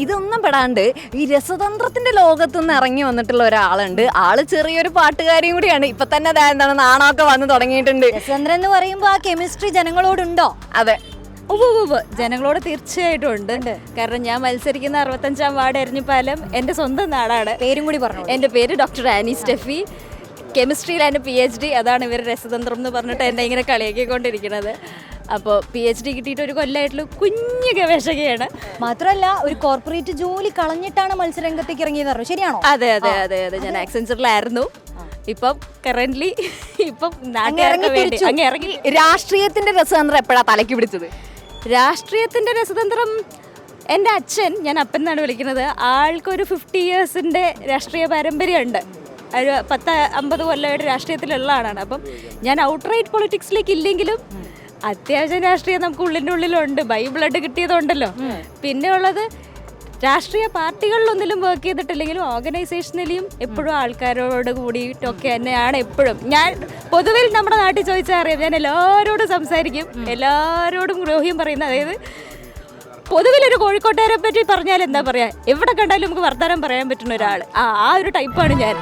ഇതൊന്നും പെടാണ്ട് ഈ രസതന്ത്രത്തിന്റെ ലോകത്തു നിന്ന് ഇറങ്ങി വന്നിട്ടുള്ള ഒരാളുണ്ട്. ആൾ ചെറിയൊരു പാട്ടുകാരിയും കൂടിയാണ്. ഇപ്പൊ തന്നെ ദാ എന്താണ് നാണമൊക്കെ വന്ന് തുടങ്ങിയിട്ടുണ്ട്. രസതന്ത്രം എന്ന് പറയുമ്പോൾ ആ കെമിസ്ട്രി ജനങ്ങളോടുണ്ടോ? അതെ. ഉവ്വ് ഉവ്വ് ഉവ്വ്. ജനങ്ങളോട് തീർച്ചയായിട്ടും ഉണ്ട്. കാരണം ഞാൻ മത്സരിക്കുന്ന അറുപത്തഞ്ചാം വാർഡ് എരഞ്ഞിപ്പാലം എന്റെ സ്വന്തം നാടാണ്. പേരും കൂടി പറഞ്ഞു. എന്റെ പേര് ഡോക്ടർ ആനി സ്റ്റെഫി. കെമിസ്ട്രിയിൽ എന്റെ പി എച്ച് ഡി അതാണ് ഇവർ രസതന്ത്രം എന്ന് പറഞ്ഞിട്ട് എന്നെ ഇങ്ങനെ കളിയാക്കിക്കൊണ്ടിരിക്കുന്നത്. അപ്പോൾ പി എച്ച് ഡി കിട്ടിയിട്ട് ഒരു കൊല്ലമായിട്ടുള്ള കുഞ്ഞു ഗവേഷകയാണ്. മാത്രമല്ല ഒരു കോർപ്പറേറ്റ് ജോലി കളഞ്ഞിട്ടാണ് മത്സരരംഗത്തേക്ക് ഇറങ്ങിയത് പറഞ്ഞു. ശരിയാണോ? അതെ അതെ അതെ അതെ. ഞാൻ ആക്സെഞ്ചറിലായിരുന്നു ഇപ്പം കറന്റ് ഇപ്പം. ഇറങ്ങി രാഷ്ട്രീയത്തിന്റെ രസതന്ത്രം എപ്പോഴാ തലയ്ക്ക് പിടിച്ചത്? രാഷ്ട്രീയത്തിന്റെ രസതന്ത്രം എന്റെ അച്ഛൻ ഞാൻ അപ്പൻ എന്നാണ് വിളിക്കുന്നത് ആൾക്കൊരു ഫിഫ്റ്റി ഇയേഴ്സിന്റെ രാഷ്ട്രീയ പാരമ്പര്യമുണ്ട്. ഒരു പത്ത് അമ്പത് കൊല്ലമായിട്ട് രാഷ്ട്രീയത്തിലുള്ള ആളാണ്. അപ്പം ഞാൻ ഔട്ട്റൈറ്റ് പൊളിറ്റിക്സിലേക്ക് ഇല്ലെങ്കിലും അത്യാവശ്യം രാഷ്ട്രീയം നമുക്ക് ഉള്ളിന്റെ ഉള്ളിലുണ്ട്. ബൈ ബ്ലഡ് കിട്ടിയതുണ്ടല്ലോ പിന്നെ ഉള്ളത് രാഷ്ട്രീയ പാർട്ടികളിലൊന്നിലും വർക്ക് ചെയ്തിട്ടില്ലെങ്കിലും ഓർഗനൈസേഷനിലും എപ്പോഴും ആൾക്കാരോട് കൂടിയിട്ടൊക്കെ തന്നെയാണ് എപ്പോഴും. ഞാൻ പൊതുവിൽ നമ്മുടെ നാട്ടിൽ ചോദിച്ചാൽ അറിയാം. ഞാൻ എല്ലാവരോടും സംസാരിക്കും. എല്ലാവരോടും ഗ്രോഹ്യം പറയുന്ന അതായത് പൊതുവിലൊരു കോഴിക്കോട്ടുകാരെ പറ്റി പറഞ്ഞാൽ എന്താ പറയാ? എവിടെ കണ്ടാലും നമുക്ക് വർത്തമാനം പറയാൻ പറ്റുന്ന ഒരാൾ ആ ആ ഒരു ടൈപ്പാണ് ഞാൻ.